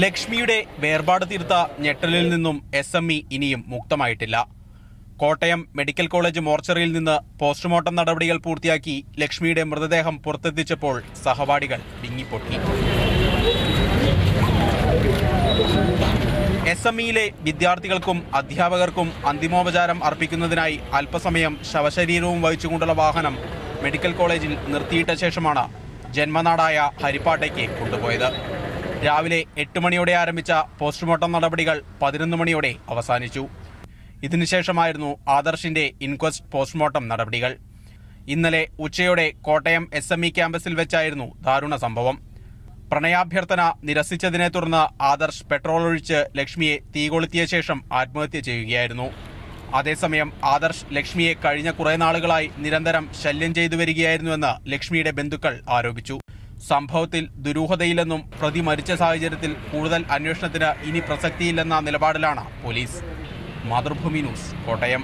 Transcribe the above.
ലക്ഷ്മിയുടെ വേർപാട് തീർത്ത ഞെട്ടലിൽ നിന്നും എസ് എം ഇ ഇനിയും മുക്തമായിട്ടില്ല. കോട്ടയം മെഡിക്കൽ കോളേജ് മോർച്ചറിയിൽ നിന്ന് പോസ്റ്റ്മോർട്ടം നടപടികൾ പൂർത്തിയാക്കി ലക്ഷ്മിയുടെ മൃതദേഹം പുറത്തെത്തിച്ചപ്പോൾ സഹപാഠികൾ വിങ്ങിപ്പൊട്ടി. എസ് എം ഇയിലെ വിദ്യാർത്ഥികൾക്കും അധ്യാപകർക്കും അന്തിമോപചാരം അർപ്പിക്കുന്നതിനായി അല്പസമയം ശവശരീരവും വഹിച്ചുകൊണ്ടുള്ള വാഹനം മെഡിക്കൽ കോളേജിൽ നിർത്തിയിട്ട ശേഷമാണ് ജന്മനാടായ ഹരിപ്പാട്ടയ്ക്ക് കൊണ്ടുപോയത്. രാവിലെ എട്ട് മണിയോടെ ആരംഭിച്ച പോസ്റ്റ്മോർട്ടം നടപടികൾ പതിനൊന്ന് മണിയോടെ അവസാനിച്ചു. ഇതിനുശേഷമായിരുന്നു ആദർശിന്റെ ഇൻക്വസ്റ്റ് പോസ്റ്റ്മോർട്ടം നടപടികൾ. ഇന്നലെ ഉച്ചയോടെ കോട്ടയം എസ് എം ഇ ക്യാമ്പസിൽ വെച്ചായിരുന്നു ദാരുണ സംഭവം. പ്രണയാഭ്യർത്ഥന നിരസിച്ചതിനെ തുടർന്ന് ആദർശ് പെട്രോൾ ഒഴിച്ച് ലക്ഷ്മിയെ തീകൊളുത്തിയ ശേഷം ആത്മഹത്യ ചെയ്യുകയായിരുന്നു. അതേസമയം ആദർശ് ലക്ഷ്മിയെ കഴിഞ്ഞ കുറേ നാളുകളായി നിരന്തരം ശല്യം ചെയ്തു വരികയായിരുന്നുവെന്ന് ലക്ഷ്മിയുടെ ബന്ധുക്കൾ ആരോപിച്ചു. സംഭവത്തിൽ ദുരൂഹതയില്ലെന്നും പ്രതി മരിച്ച സാഹചര്യത്തിൽ കൂടുതൽ അന്വേഷണത്തിന് ഇനി പ്രസക്തിയില്ലെന്ന നിലപാടിലാണ് പോലീസ്. മാതൃഭൂമി ന്യൂസ് കോട്ടയം.